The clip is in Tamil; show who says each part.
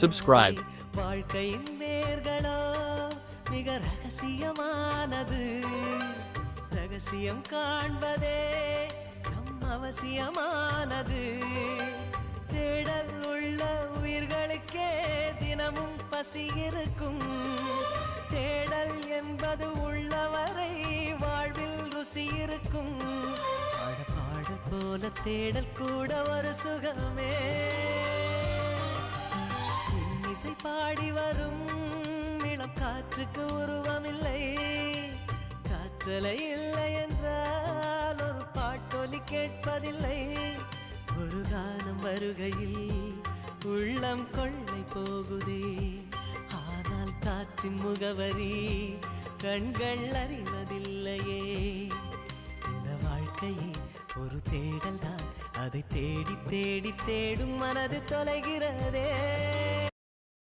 Speaker 1: subscribe.
Speaker 2: வாழ்க்கையின் வேர்களோ மிக ரகசியமானது. ரகசியம் காண்பதே நம் அவசியமானது. தேடல் உள்ள உயிர்களுக்கே தினமும் பசி இருக்கும். தேடல் என்பது உள்ளவரை வாழ்வில் ருசி இருக்கும். பாடு போல தேடல் கூட ஒரு சுகமே இசை பாடி வரும். இளம் காற்றுக்கு உருவமில்லை. காற்றலை இல்லை என்றால் ஒரு பாட்டொலி கேட்பதில்லை. ஒரு காலம் வருகையில் உள்ளம் கொள்ளை போகுதே. ஆனால் காற்றின் முகவரி கண்கள் அறிவதில்லையே. இந்த வாழ்க்கையே ஒரு தேடல் தான் அதை தேடி தேடி தேடும் மனது தொலைகிறதே.